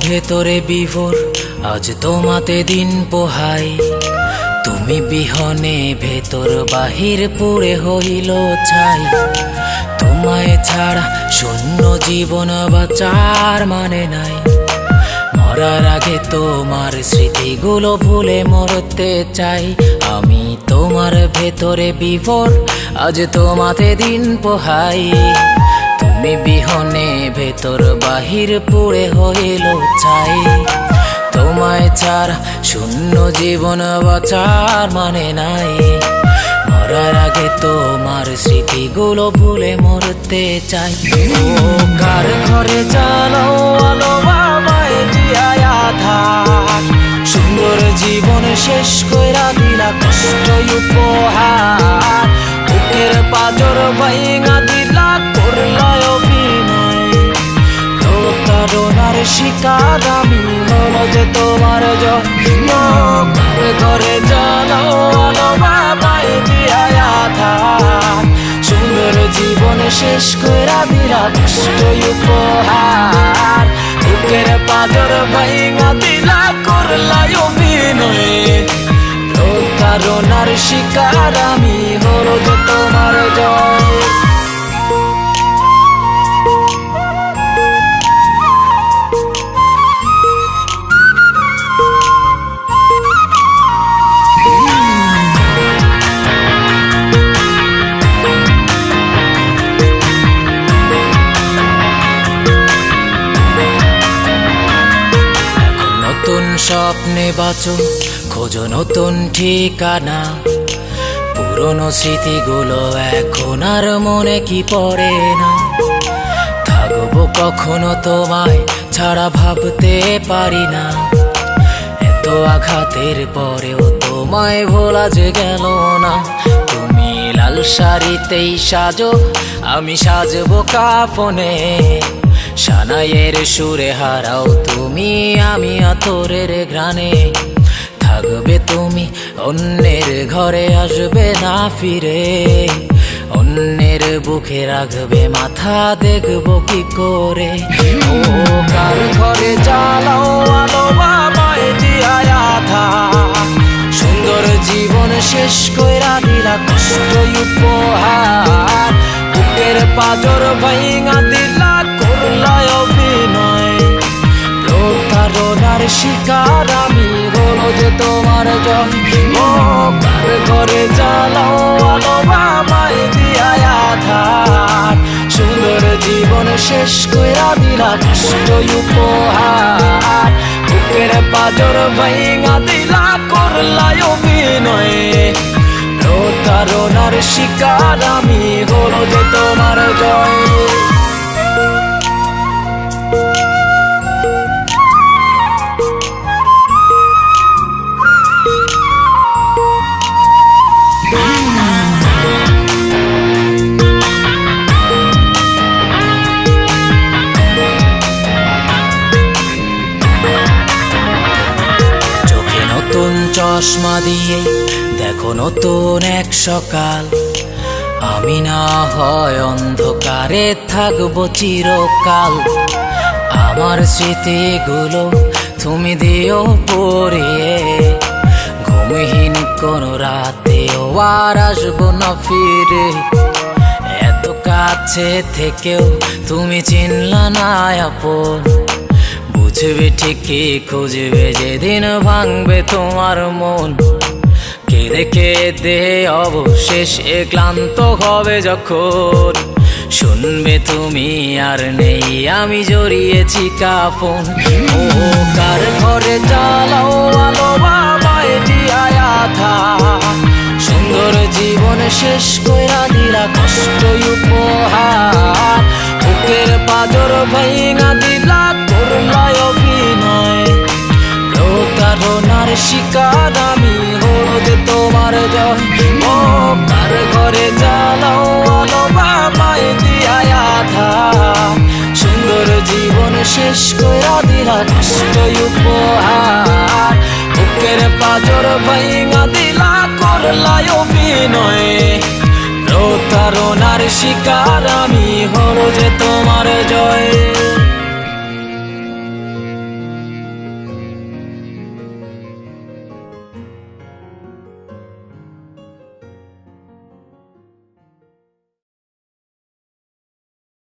ভেতরে বিভোর, আজ তোমাতে দিন পোহাই। তুমি বিহনে ভেতর, বাহির পুরে হইল ছাই। তোমায় ছাড়া শূন্য জীবন বাঁচার মানে নাই। মরার আগে তোমার স্মৃতিগুলো ভুলে মরতে চাই। আমি তোমার ভেতরে বিভোর, আজ তোমাতে দিন পোহাই। তুমি বিহনে ভেতর বাহির পুড়ে হইল ছাই। তোমায় ছাড়া, শূন্য জীবন বাঁচার মানে নাই। মরার আগে তোমার স্মৃতিগুলো ভুলে মরতে চাই। কার ঘরে চালো আলো বাবায় জিয়ায় আধার। সুন্দর জীবন শেষ কইরা শিকার, আমি হলো যে তোমার জন্য কার ঘরে জানো দিয়ায় আধার সুন্দর জীবন শেষ দিলা কষ্ট উপহার। বুকের পাজর ভাইঙা দিলা, করলাই শিকার, আমি স্বপ্নে বাঁচো, খোঁজো নতুন ঠিকানা। পুরনো স্মৃতিগুলো এখন আর মনে কি পড়ে না। থাকব কখনো তোমায় ছাড়া ভাবতে পারি না। এত আঘাতের পরেও তোমায় ভোলা যে গেল না। তুমি লাল শাড়িতেই সাজো, আমি সাজবো কাফনে। সানাইয়ের সুরে হারাও তুমি, আমি আতরের ঘ্রাণে। থাকবে তুমি, অন্যের ঘরে আসবে না ফিরে। অন্যের বুকে রাখবে মাথা, দেখব কি করে। ও কার ঘরে জ্বালাও আলো বাবায় দিয়ায় আধা। সুন্দর জীবন শেষ কইরা দিলা কষ্ট উপহার। বুকের পাজর ভাইঙা দিলা শিকার, আমি হলো যে তোমার জন্ম কার ঘরে জ্বালাও আলো, বাবায় দিয়ায় আধার। সুন্দর জীবন শেষ কইরা দিলা কষ্ট উপহার। বুকের পাজর ভাইঙা দিলা, করলাই অভিনয়। প্রতারণার শিকার, আমি হলো যে তোমার জয় চশমা দিয়ে, দেখো নতুন এক সকাল। আমি না হয় অন্ধকারে থাকব চিরকাল। আমার স্মৃতিগুলো তুমি দিও পড়িয়ে। ঘুমহীন কোন রাতেও আর আসব না ফিরে। এত কাছে থেকেও তুমি চিনলা না আপন। বুঝবে ঠিকই, খুঁজবে যেদিন ভাঙবে তোমার মন। কে কেঁদে কেঁদে অবশেষে ক্লান্ত হবে যখন। শুনবে তুমি আর নেই, আমি জড়িয়েছি কাফন। ও কার ঘরে জ্বালাও আলো বাবায় সুন্দর জীবন শেষ কইরা দিলা কষ্ট উপহার। বুকের পাজর ভাইঙা দিলা শিকার আমি হলো যে তোমার জন্ম কার ঘরে জ্বালাও আলো বাবায় দিয়ায় আধা। সুন্দর জীবন শেষ কইরা দিলা কষ্ট উপহার। বুকের পাজর ভাইঙা দিলা করলায় অভিনয়। প্রতারণার শিকার আমি হলো যে তোমার জয়।